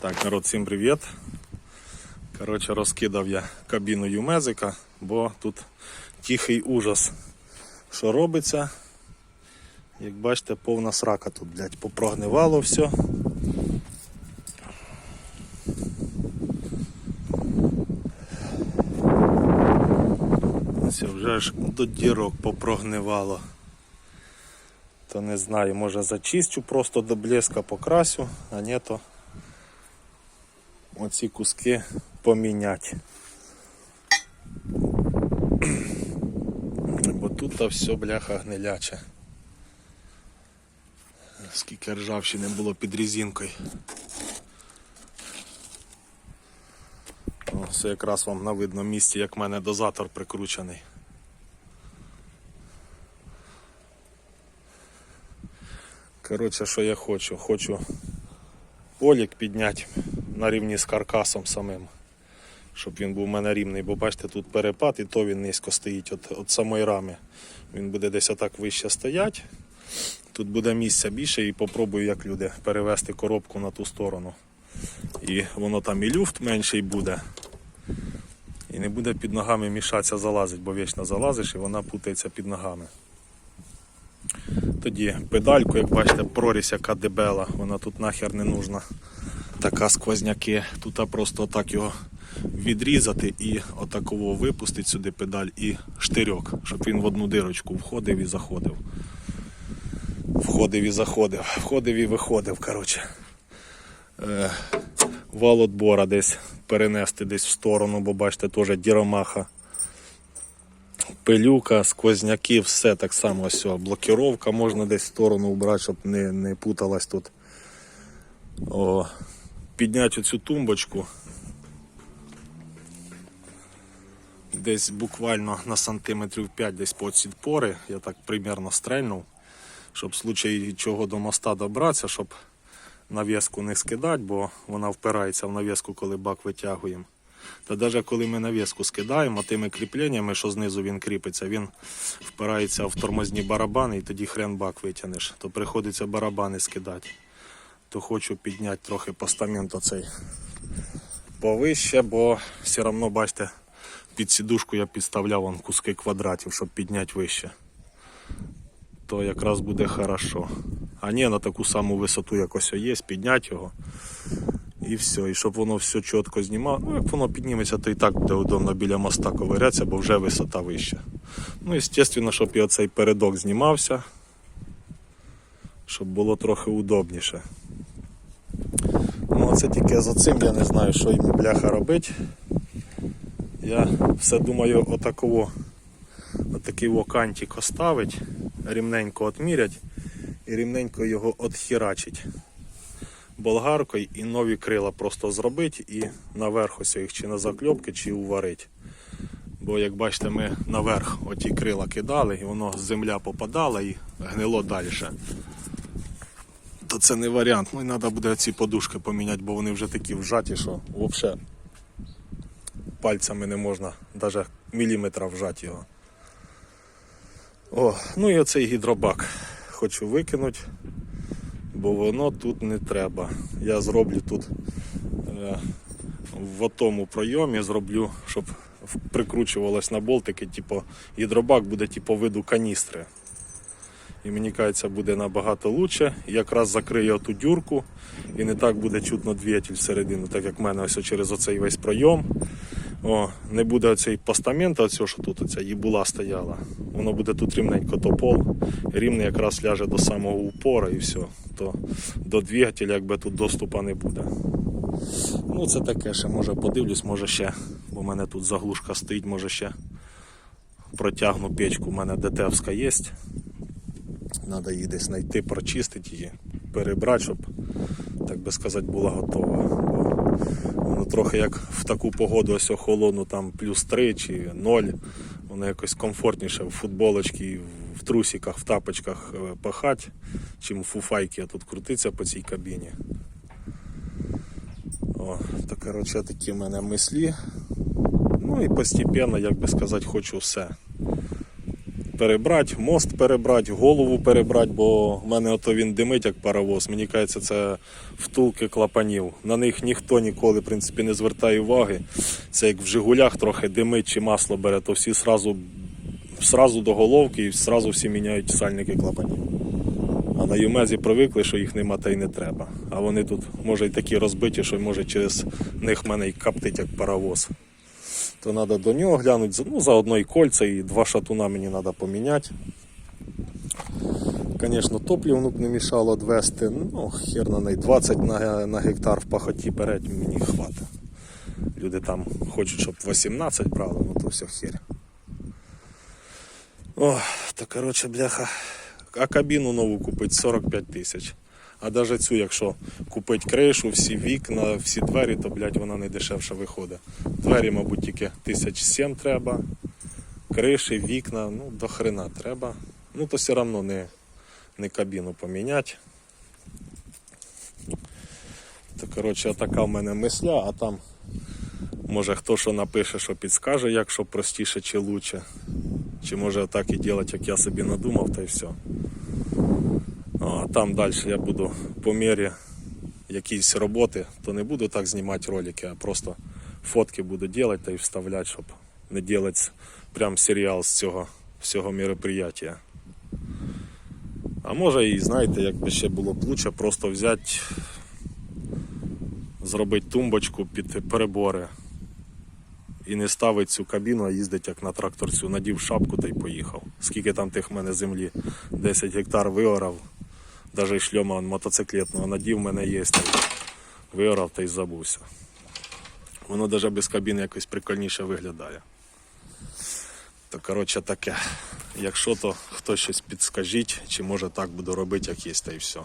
Так, народ, всім привіт. Коротше, розкидав я кабіну Юмезика, бо тут тихий ужас. Що робиться? Як бачите, повна срака тут, блядь, попрогнивало все. Все, вже ж до дірок попрогнивало. То не знаю, може зачистю просто до блеска покрасю, а ні то оці куски поміняти. Бо тут та все бляха гниляче. Скільки ржавчини було під резинкою. О, Це якраз вам на видному місці, як в мене дозатор прикручений. Коротше, що я хочу? Хочу полік підняти на рівні з каркасом самим, щоб він був у мене рівний, бо бачите, тут перепад і то він низько стоїть от, самої рами. Він буде десь отак вище стоять. Тут буде місця більше і попробую, як люди, перевести коробку на ту сторону. І воно там і люфт менший буде. І не буде під ногами мішатися залазить, бо вічно залазиш і вона путається під ногами. Тоді педальку, як бачите, прорізь яка дебела, вона тут нахер не нужна. Така сквозняки. Тут просто отак його відрізати і отаково випустити сюди педаль і штирьок, щоб він в одну дирочку входив і заходив. Входив і заходив, входив і виходив. коротше. Е, вал отбора десь перенести десь в сторону, бо бачите, теж діромаха пилюка, сквозняки, все так само ось блокіровка можна десь в сторону убрати, щоб не, не путалась тут. О, підняти оцю тумбочку. Десь буквально на сантиметрів 5 десь по ці пори, я так примерно стрельнув, щоб в случаї чого до моста добратися, щоб нав'язку не скидати, бо вона впирається в нав'язку, коли бак витягуємо. Та навіть коли ми нав'язку скидаємо, тими кріпленнями, що знизу він кріпиться, він впирається в тормозні барабани і тоді хрен бак витягнеш. То приходиться барабани скидати. То хочу підняти трохи постамент оцей повище, бо все одно, бачите, під сідушку я підставляв вон куски квадратів, щоб підняти вище. То якраз буде хорошо. А ні, на таку саму висоту якось є, підняти його. І все, і щоб воно все чітко знімало. Ну, як воно підніметься, то і так буде удобно біля моста ковирятися, бо вже висота вища. Ну, звісно, щоб і оцей передок знімався, щоб було трохи удобніше. Ну, це тільки за цим я не знаю, що йому бляха робить. Я все думаю, отаково, отакий вокантик оставить, рівненько отмірять і рівненько його отхірачить болгаркою і нові крила просто зробити і наверх ось їх чи на закльопки, чи уварить. Бо як бачите, ми наверх оті крила кидали і воно земля попадала і гнило далі. То це не варіант. Ну і треба буде ці подушки поміняти, бо вони вже такі вжаті, що взагалі пальцями не можна навіть міліметра вжати його. О, ну і оцей гідробак хочу викинути бо воно тут не треба. Я зроблю тут е, в тому пройомі, зроблю, щоб прикручувалось на болтики, типу, гідробак буде типу виду каністри. І мені кажеться, буде набагато краще. Якраз закриє ту дюрку і не так буде чутно двигатель всередину, так як в мене ось через оцей весь пройом. О, Не буде оцей постамент, оцього, що тут оця їбула стояла. Воно буде тут рівненько топол, рівний якраз ляже до самого упора і все. То до двигателя якби тут доступу не буде. Ну це таке ще може подивлюсь, може ще, бо в мене тут заглушка стоїть, може ще протягну печку, у мене ДТФська є. Треба її десь знайти, прочистити її, перебрати, щоб, так би сказати, була готова. Бо воно трохи як в таку погоду ось охолону там плюс 3 чи 0. Воно якось комфортніше в футболочці, в трусиках, в тапочках е, пахать, чим в фуфайки тут крутиться по цій кабіні. О, то коротше такі в мене мислі. Ну і постепенно, як би сказати, хочу все. Перебрати, мост перебрати, голову перебрати, бо в мене ото він димить як паровоз. Мені кажеться, це втулки клапанів. На них ніхто ніколи в принципі, не звертає уваги. Це як в Жигулях трохи димить чи масло бере, то всі сразу, сразу до головки і сразу всі міняють сальники клапанів. А на Юмезі привикли, що їх нема та й не треба. А вони тут може й такі розбиті, що може через них мене й каптить як паровоз. То треба до нього глянути. Ну, заодно і кольця, і два шатуна мені треба поміняти. Звісно, топливну б не мішало відвести. Ну, хер на неї 20 на, на гектар в пахоті перед мені хватить. Люди там хочуть, щоб 18 брали, ну то все хер. О, то коротше, бляха. А кабіну нову купити 45 тисяч. А навіть цю, якщо купити кришу, всі вікна, всі двері, то блядь, вона не дешевше виходить. Двері, мабуть, тільки тисяч сім треба. Криші, вікна, ну, до хрена треба. Ну, то все одно не, не кабіну поміняти. То, коротше, така в мене мисля, а там може хто що напише, що підскаже, як що простіше чи лучше. Чи може так і робити, як я собі надумав, та й все. А там далі я буду по мірі якісь роботи, то не буду так знімати ролики, а просто фотки буду робити та й вставляти, щоб не робити прям серіал з цього всього мероприятия. А може і знаєте, як би ще було б лучше, просто взяти, зробити тумбочку під перебори і не ставить цю кабіну, а їздить як на тракторцю, надів шапку та й поїхав. Скільки там тих в мене землі? 10 гектар виорав, навіть шльома мотоциклетного надів в мене є. виграв та й забувся. Воно навіть без кабіни якось прикольніше виглядає. То коротше таке. Якщо то хтось щось підскажіть, чи може так буду робити, як є, та й все.